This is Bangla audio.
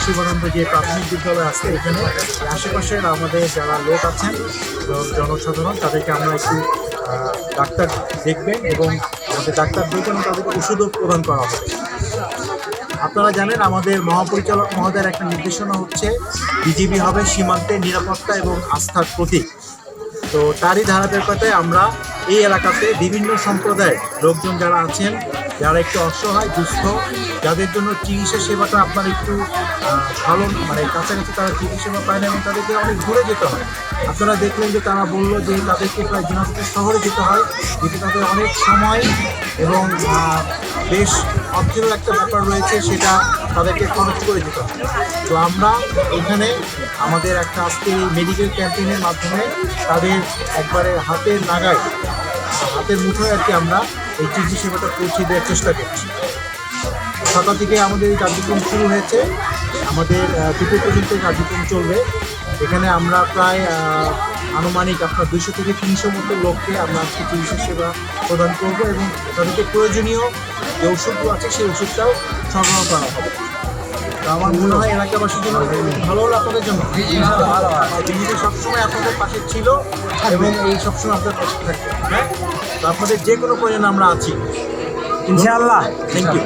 লক্ষ্মীবরন্ত যে প্রাথমিক বিদ্যালয় আছে এখানে আশেপাশের আমাদের যারা লোক আছেন, জন- জনসাধারণ, তাদেরকে আমরা একটু ডাক্তার দেখবেন এবং আমাদের ডাক্তার দেখবেন তাদেরকে ওষুধও প্রদান করা হবে। আপনারা জানেন আমাদের মহাপরিচালক মহোদয়ের একটা নির্দেশনা হচ্ছে, বিজিবি হবে সীমান্তের নিরাপত্তা এবং আস্থার প্রতীক। তো তারই ধারাবাহিকতায় আমরা এই এলাকাতে বিভিন্ন সম্প্রদায়ের লোকজন যারা আছেন যারা একটু অসহায়, দুস্থ, যাদের জন্য চিকিৎসা সেবাটা আপনার একটু ভালো মানে কাছাকাছি তারা চিকিৎসা সেবা পায় না এবং তাদেরকে অনেক দূরে যেতে হয়। আপনারা দেখলেন যে তারা বলল যে তাদেরকে প্রায় দিনাজপুর শহরে যেতে হয় যেটি তাদের অনেক সময় এবং বেশ অর্থেরও একটা ব্যাপার রয়েছে, সেটা তাদেরকে খরচ করে যেতে হয়। তো আমরা এখানে আমাদের একটা আজকে মেডিকেল ক্যাম্পেইনের মাধ্যমে তাদের একবারে হাতের নাগায়, হাতের মুঠোয় আর কি আমরা এই চিকিৎসা সেবাটা পৌঁছে দেওয়ার চেষ্টা করছি। সকাল থেকে আমাদের এই কার্যক্রম শুরু হয়েছে। আমাদের দুটো পর্যন্ত কার্যক্রম চলবে। এখানে আমরা প্রায় আনুমানিক আপনার দুইশো থেকে তিনশো মতো লোককে আমরা আজকে চিকিৎসা সেবা প্রদান করব এবং তাদেরকে প্রয়োজনীয় যে ওষুধগুলো আছে সেই ওষুধটাও সরবরাহ করা হবে। আমার মনে হয় এলাকাবাসীর জন্য ভালো হলো আপনাদের জন্য। সবসময় আপনাদের পাশে ছিল এবং এই সবসময় আপনাদের পাশে থাকবে। হ্যাঁ? আপনাদের যে কোনো প্রয়োজনে আমরা আছি। ইনশাআল্লাহ থ্যাংক ইউ